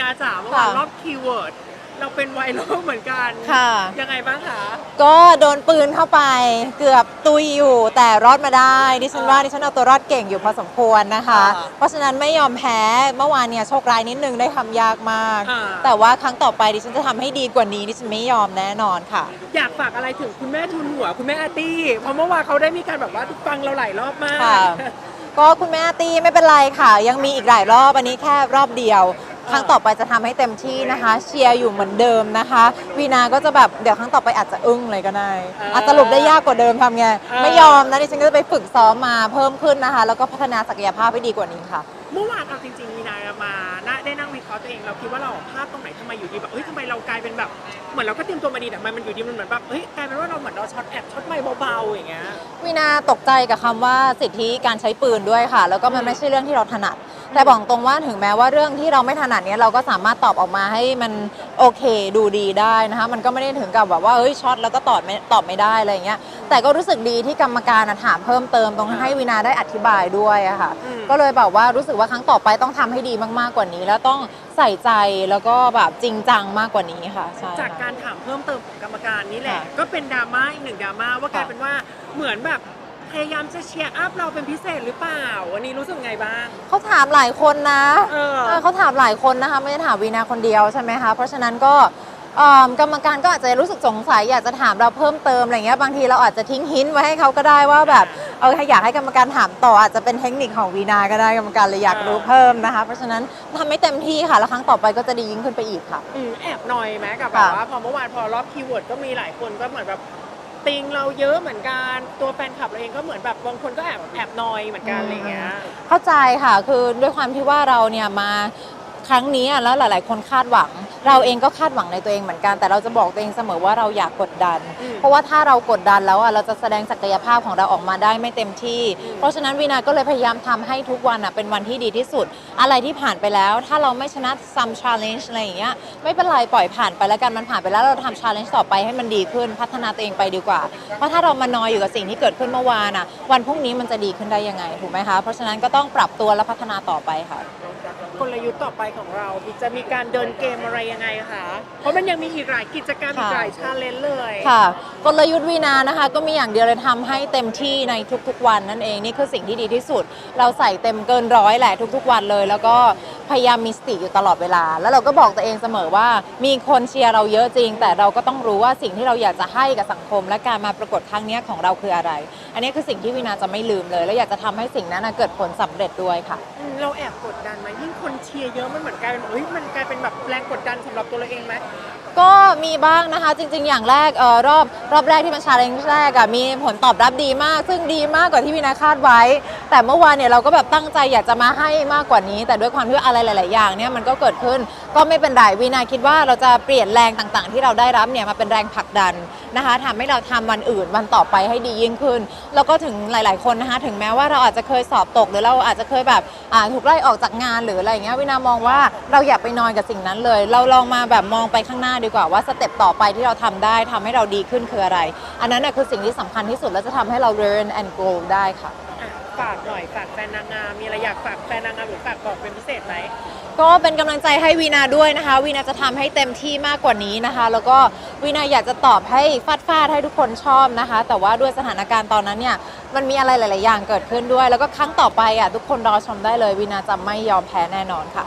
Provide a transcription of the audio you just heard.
นาจ๋าเมื่อวานค่ะรอบคีย์เวิร์ดเราเป็นไวรัลเหมือนกันค่ะ ยังไงบ้างคะก็โดนปืนเข้าไปเกือบตุยอยู่ แต่รอดมาได้ดิฉันว่าดิฉันเอาตัวรอดเก่งอยู่พอสมควรนะคะอ่าเพราะฉะนั้นไม่ยอมแพ้เมื่อวานเนี่ยโชคร้ายนิดนึงได้ทำยากมาก อ่าแต่ว่าครั้งต่อไปดิฉันจะทำให้ดีกว่านี้ดิฉันไม่ยอมแน่นอนค่ะ อยากฝากอะไรถึงคุณแม่ทุนหัว คุณแม่อาร์ตี้เพราะเมื่อวานเขาได้มีการแบบว่าฟังเราหลายรอบมาก ค่ะ ก็คุณแม่อาร์ตี้ไม่เป็นไรค่ะ ยังมีอีกหลายรอบอันนี้แค่รอบเดียว ครั้งต่อไปจะทำให้เต็มที่นะคะ เชียร์อยู่เหมือนเดิมนะคะ วีนาก็จะแบบเดี๋ยวครั้งต่อไปอาจจะอึ้งเลยก็ได้เอออาจสรุปได้ยากกว่าเดิมทำไงเออไม่ยอมนะดิฉันก็จะไปฝึกซ้อมมาเพิ่มขึ้นนะคะ แล้วก็พัฒนาศักยภาพให้ดีกว่านี้ค่ะ เมื่อวานเอาจริงๆมีนามาน่าได้นั่งวิเคราะห์ตัวเองเราคิดว่าเราพลาดตรงไหนทำไมอยู่ดีแบบเฮ้ยทำไมเรากลายเป็นแบบเหมือนเราก็เตรียมตัวมาดีแต่ทำไมมันอยู่ดีมันเหมือนแบบเฮ้ยกลายเป็นว่าเราเหมือนเราช็อตแอบช็อตไม่เบาๆอย่างเงี้ยวีนาตกใจกับคำว่าสิทธิการใช้ปืนด้วยค่ะ แล้วก็มันไม่ใช่เรื่องที่เราถนัด แต่บอกตรงว่าถึงแม้ว่าเรื่องที่เราไม่ถนัดเนี้ยเราก็สามารถตอบออกมาให้มันโอเคดูดีได้นะคะมันก็ไม่ได้ถึงกับแบบว่าเอ้ยช็อตแล้วก็ตอบไม่ตอบไม่ได้อะไรอย่างเงี้ยแต่ก็รู้สึกดีที่กรรมการอะถามเพิ่มเติมตรงให้วีนาได้อธิบายด้วยอะค่ะอืม ก็เลยแบบว่ารู้สึกว่าครั้งต่อไปต้องทำให้ดีมากๆกว่านี้ แล้วต้องใส่ใจแล้วก็แบบจริงจังมากกว่านี้ค่ะใช่จากค่ะ การถามเพิ่มเติมของกรรมการนี่แหละ ค่ะก็เป็นดราม่าอีกหนึ่งดราม่าว่ากลายค่ะเป็นว่าเหมือนแบบ พยายามจะเชียร์อัพเราเป็นพิเศษหรือเปล่า วันนี้รู้สึกไงบ้าง เขาถามหลายคนนะเออเออ เขาถามหลายคนนะคะไม่ได้ถามวีนาคนเดียวใช่ไหมคะเพราะฉะนั้นก็เอิ่มกรรมการก็อาจจะรู้สึกสงสัยอยากจะถามเราเพิ่มเติมอะไรเงี้ยบางทีเราอาจจะทิ้งหินไว้ให้เขาก็ได้ว่าแบบเอออยากให้กรรมการถามต่ออาจจะเป็นเทคนิคของวีนาก็ได้กรรมการเลยอยากรู้เพิ่มนะคะ เพราะฉะนั้นทำให้เต็มที่ค่ะแล้วครั้งต่อไปก็จะดียิ่งขึ้นไปอีกค่ะ อืมแอบหน่อยไหมกับแบบค่ะ ว่าพอเมื่อวานพอรอบคีย์เวิร์ดก็มีหลายคนก็เหมือนแบบ ติงเราเยอะเหมือนกันตัวแฟนคลับเราเองก็เหมือนแบบบางคนก็แอบแอบหนอยเหมือนกันอะไรเงี้ย เข้าใจค่ะ คือด้วยความที่ว่าเราเนี่ยมาครั้งนี้อะแล้วหลาย ๆ คนคาดหวัง เราเองก็คาดหวังในตัวเองเหมือนกัน แต่เราจะบอกตัวเองเสมอว่าเราอยากกดดันอืมเพราะว่าถ้าเรากดดันแล้วอะเราจะแสดงศักยภาพของเราออกมาได้ไม่เต็มที่อืมเพราะฉะนั้นวีนาก็เลยพยายามทำให้ทุกวันอะเป็นวันที่ดีที่สุด อะไรที่ผ่านไปแล้ว ถ้าเราไม่ชนะ some challenge อะไรอย่างเงี้ยไม่เป็นไรปล่อยผ่านไปแล้วกันมันผ่านไปแล้วเราทำ challenge ต่อไปให้มันดีขึ้นพัฒนาตัวเองไปดีกว่า เพราะถ้าเรามานอยอยู่กับสิ่งที่เกิดขึ้นเมื่อวานอะวันพรุ่งนี้มันจะดีขึ้นได้ยังไงถูกไหมคะเพราะฉะนั้นก็ต้องปรับตัวและพัฒนาต่อไปค่ะกลยุทธ์ต่อไปของเราจะมีการเดินเกมอะไรยังไงคะ เพราะมันยังมีอีกหลายกิจกรรมอีกค่ะหลายชาเลนจ์เลย ค่ะกลยุทธ์วีนานะคะ ก็มีอย่างเดียวเลยทำให้เต็มที่ในทุกๆวันนั่นเองนี่คือสิ่งที่ดีที่สุด เราใส่เต็มเกินร้อยแหละทุกๆวันเลย แล้วก็ พยายามมีสติอยู่ตลอดเวลา แล้วเราก็บอกตัวเองเสมอว่า มีคนเชียร์เราเยอะจริง แต่เราก็ต้องรู้ว่าสิ่งที่เราอยากจะให้กับสังคม และการมาประกวดครั้งนี้ของเราคืออะไร อันนี้คือสิ่งที่วินาจะไม่ลืมเลย และอยากจะทำให้สิ่งนั้นนะเกิดผลสำเร็จด้วยค่ะ เราแอบกดดันไหมยิ่งคนเชียร์เยอะมันเหมือนกลายเป็นเฮ้ยมันกลายเป็นแบบแรงกดดันสำหรับตัวเราเองไหม ก็มีบ้างนะคะ จริง ๆ อย่างแรกเออรอบรอบแรกที่มันชาเลนจ์แรกอะมีผลตอบรับดีมาก ซึ่งดีมากกว่าที่วินาคาดไว้ แต่เมื่อวานเนี่ยเราก็แบบตั้งใจอยากจะมาให้มากกว่านี้ แต่ด้วยความที่อะไรหลาย ๆ อย่างเนี่ยมันก็เกิดขึ้นก็ไม่เป็นไรวินาคิดว่าเราจะเปลี่ยนแรงต่างๆ ที่เราได้รับเนี่ยมาเป็นแรงผลักดันนะคะทำให้เราทำวันอื่นวันต่อไปให้ดียิ่งขึ้น แล้วก็ถึงหลาย ๆ คนนะคะถึงแม้ว่าเราอาจจะเคยสอบตกหรือเราอาจจะเคยแบบถูกไล่ออกจากงานหรืออะไรอย่างเงี้ยวินามองว่าเราอย่าไปนอนกับสิ่งนั้นเลย เราลองมาแบบมองไปข้างหน้าดีกว่าว่าสเต็ปต่อไปที่เราทำได้ทำให้เราดีขึ้นคืออะไร อันนั้นน่ะคือสิ่งที่สำคัญที่สุดและจะทำให้เรา learn and grow ได้ค่ะอะฝากหน่อยฝากแฟนนางงามมีอะไรอยากฝากแฟนนางงามหรือฝากบอกเป็นพิเศษไหมก็เป็นกำลังใจให้วีนาด้วยนะคะ วีนาจะทำให้เต็มที่มากกว่านี้นะคะ แล้วก็วีนาอยากจะตอบให้ฟาดฟาดๆให้ทุกคนชอบนะคะ แต่ว่าด้วยสถานการณ์ตอนนั้นเนี่ยมันมีอะไรหลาย ๆ อย่างเกิดขึ้นด้วย แล้วก็ครั้งต่อไปอะทุกคนรอชมได้เลยวีนาจะไม่ยอมแพ้แน่นอนค่ะ